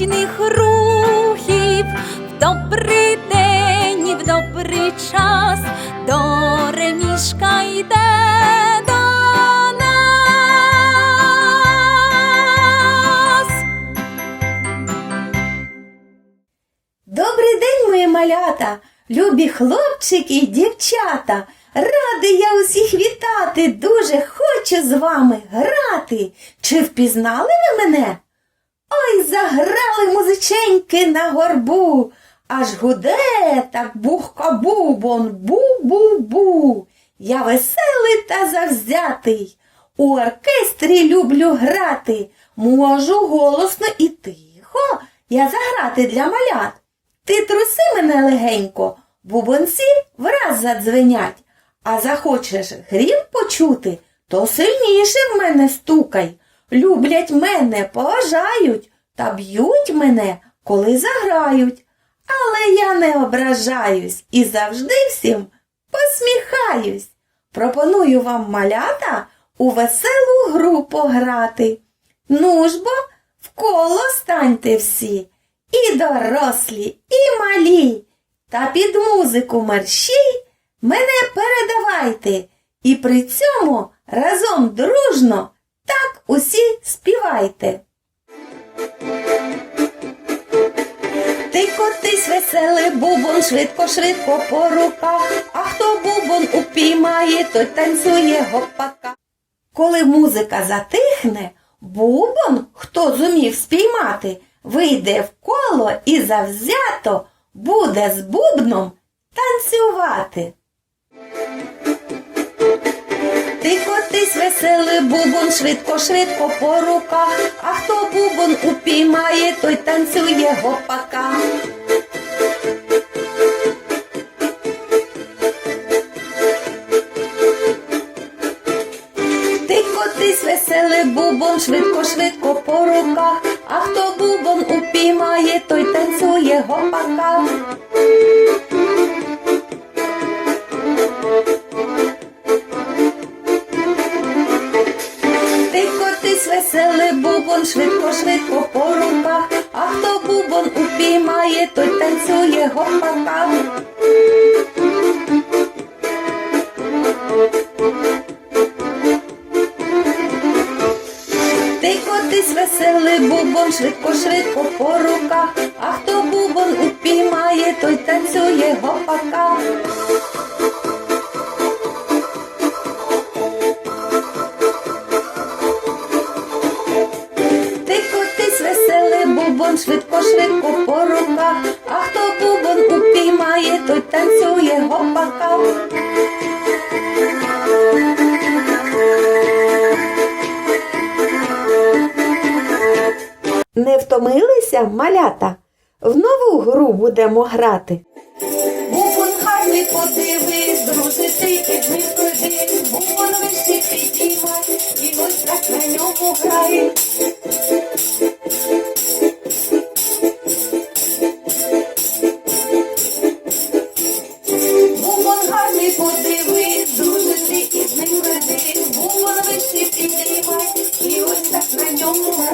ритмічних рухів, в добрий день, і в добрий час до ремішка йде до. Добрий день, мої малята, любі хлопчики і дівчата. Радий я усіх вітати, дуже хочу з вами грати. Чи впізнали ви мене? Ой, заграли музиченьки на горбу, аж гуде так бух-кабубон, бу-бу-бу. Я веселий та завзятий. У оркестрі люблю грати, можу голосно і тихо я заграти для малят. Ти труси мене легенько, бубонці враз задзвенять, а захочеш грім почути, то сильніше в мене стукай. Люблять мене, поважають та б'ють мене, коли заграють. Але я не ображаюсь і завжди всім посміхаюсь. Пропоную вам малята у веселу гру пограти. Ну ж бо, в коло станьте всі, і дорослі, і малі, та під музику мерщій мене передавайте, і при цьому разом дружно усі співайте. Ти котись веселий бубон, швидко, швидко по руках, а хто бубон упіймає, той танцює гопака. Коли музика затихне, бубон, хто зумів спіймати, вийде в коло і завзято буде з бубном танцювати. Ти веселий бубон, швидко, швидко по руках, а хто бубон упіймає, той танцює гопака. Ти котись веселий бубон, швидко, швидко по руках, а хто бубон упіймає, той танцює гопака. Бубон, швидко, швидко по руках, а хто бубон упіймає, той танцює гопака. Ти котись веселий бубон, швидко, швидко по руках, а хто бубон упіймає, той танцює гопака. Бубон, швидко, швидко по руках, а хто бубон упіймає, той танцює гопака. Не втомилися, малята? В нову гру будемо грати. Бубон гарний подивись, дружити і з ним ходи, бубон вище підіймай, і ось так на ньому грає.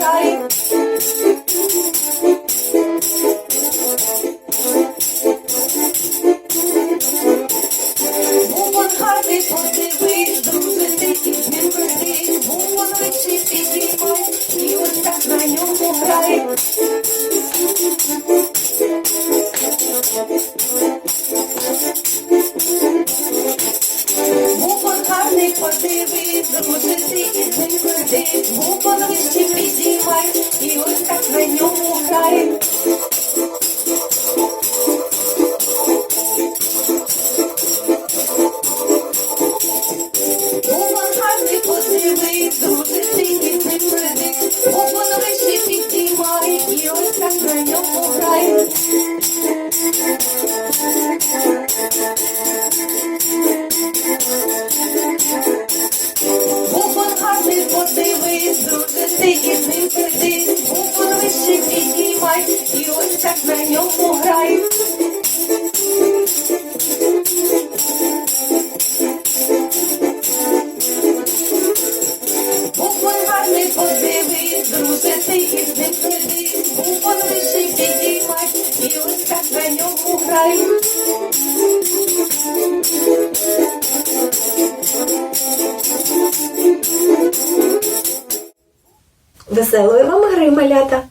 Ньому грає. Бубон гарний подивись, дружити і з ним ходи, бубон вище підіймай, і ось так на ньому грає. Бубон гарний подивись, дружити і з ним ходи, бубон вище підіймай, і ось так на ньому грає. Ходи, бубон вище підіймай, і ось так на ньому грає. сиди, у повище підіймай, і ось так на ньому грай. Буквой гарний подиви, друже, ти із ним у повище підіймай, і ось так на ньому грай. Веселої вам гри, малята!